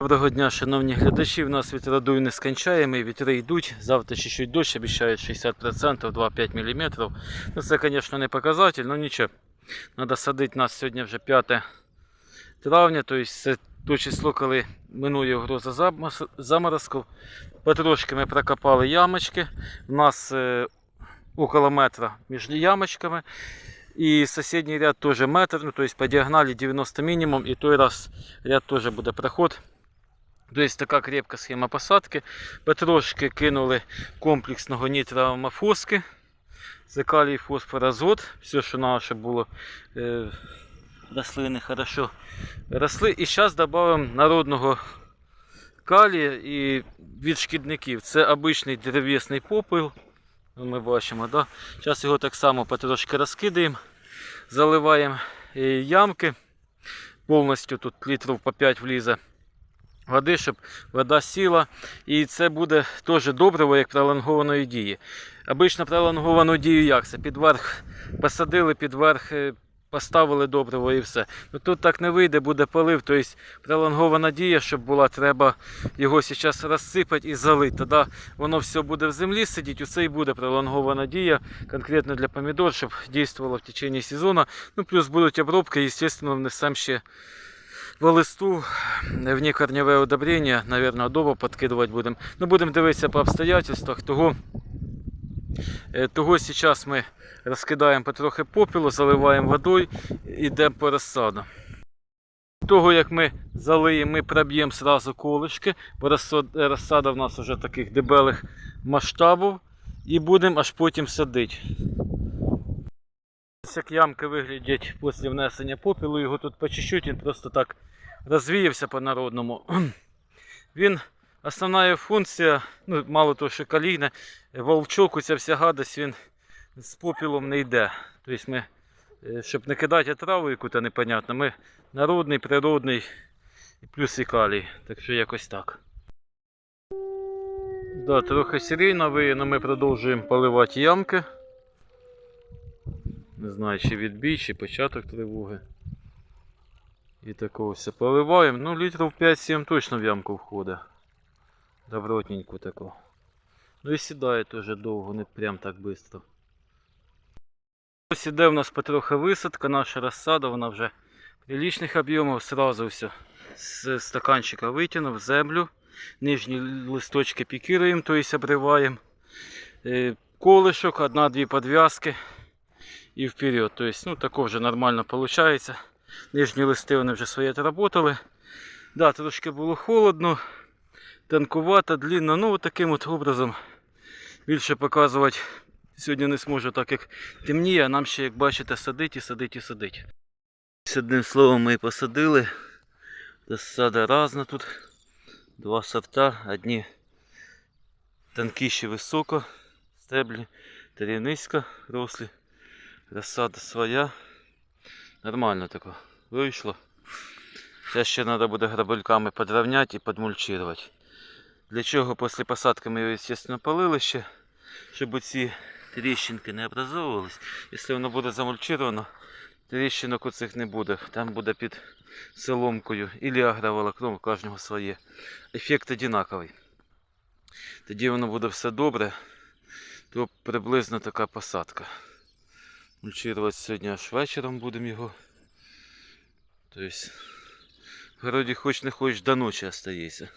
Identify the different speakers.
Speaker 1: Доброго дня, шановні глядачі. У нас вітрадуй нескончаємий, вітри йдуть. Завтра ще чуть дощ, обіцяють 60%, 2-5 мм. Ну, це, звісно, не показатель, але нічого. Треба садити нас сьогодні вже 5 травня, тобто це то число, коли минує угроза заморозків. Потрошки ми прокопали ямочки. У нас е, около метра між ямочками. І сусідній ряд теж метр, ну, тобто по діагоналі 90 мінімум, і той раз ряд теж буде проход. Тобто така крепка схема посадки. Потрошки кинули комплексного нітроамофоски. Це калій, фосфор, азот. Все, що наше було. Е, рослини хорошо росли. І зараз додамо народного калія і від шкідників. Це обичний дерев'ясний попел. Ну, Ми бачимо, да? Зараз його так само потрошки розкидаємо, заливаємо е, ямки. Повністю тут літрів по 5 влізе води, щоб вода сіла. І це буде теж добриво, як пролонгованої дії. Обично пролонговану дію як? Це підверх посадили, підверх е, поставили добриво і все. Ну тут так не вийде, буде полив. Тобто пролонгована дія, щоб була, треба його зараз розсипати і залити. Тоді воно все буде в землі сидіти, оце і буде пролонгована дія конкретно для помідор, щоб дійствувало в течение сезону. Ну плюс будуть обробки, і звісно, внесемо ще по листу внекорневе удобрення, наверное, адоба подкидувати будемо. Ну, будемо дивитися по обстоятельствах. Того, е, того зараз ми розкидаємо потрохи попілу, заливаємо водою і йдемо по розсаду. Того, як ми залиємо, ми проб'ємо сразу колишки, бо розсада в нас вже таких дебелих масштабів. І будемо аж потім садити. Ось як ямки виглядять після внесення попілу, його тут по чуть-чуть, він просто так розвіявся по-народному. Він основна функція, ну, мало того, що калійне, волчок, оця вся гадость, він з попілом не йде. Тобто ми, е, щоб не кидати траву яку-то непонятно, ми народний, природний плюс і калій. Так що якось так. Да, трохи сирійно виїно, ми продовжуємо поливати ямки. Не знаю, чи відбій, чи початок тривоги. І такого все поливаємо. Ну, літрів 5-7 точно в ямку входить. Добротненьку таку. Ну і сідає теж довго, не прям так швидко. Ось іде в нас потрохи висадка, наша розсада, вона вже приличних об'ємів, сразу все з стаканчика витягнув землю. Нижні листочки пікіруємо, тобто обриваємо. Е, Колишок, одна-дві подв'язки і вперед. Тобто, ну, тако вже нормально виходить. Нижні листи вони вже своє отработали. Да, трошки було холодно, тонкувато, длинно. Ну, таким от образом більше показувати сьогодні не зможу, так як темніє, а нам ще, як бачите, садить і садить і садить. Одним словом ми і посадили. Розсада разна тут. Два сорта, одні тонкіші високо, стеблі, тарі низько рослі. Розсада своя. Нормально тако вийшло. Зараз ще треба буде грабельками подровняти і подмульчувати. Для чого після посадки ми його, звісно, полили ще, щоб ці тріщинки не образовувались. Якщо воно буде замульчировано, тріщинок оцих не буде. Там буде під соломкою і агроволокном, у кожного своє. Ефект одинаковий. Тоді воно буде все добре, то приблизно така посадка. Мульчувати сьогодні аж вечором будемо його. Тобто, в городі хоч не хоч до ночі остається.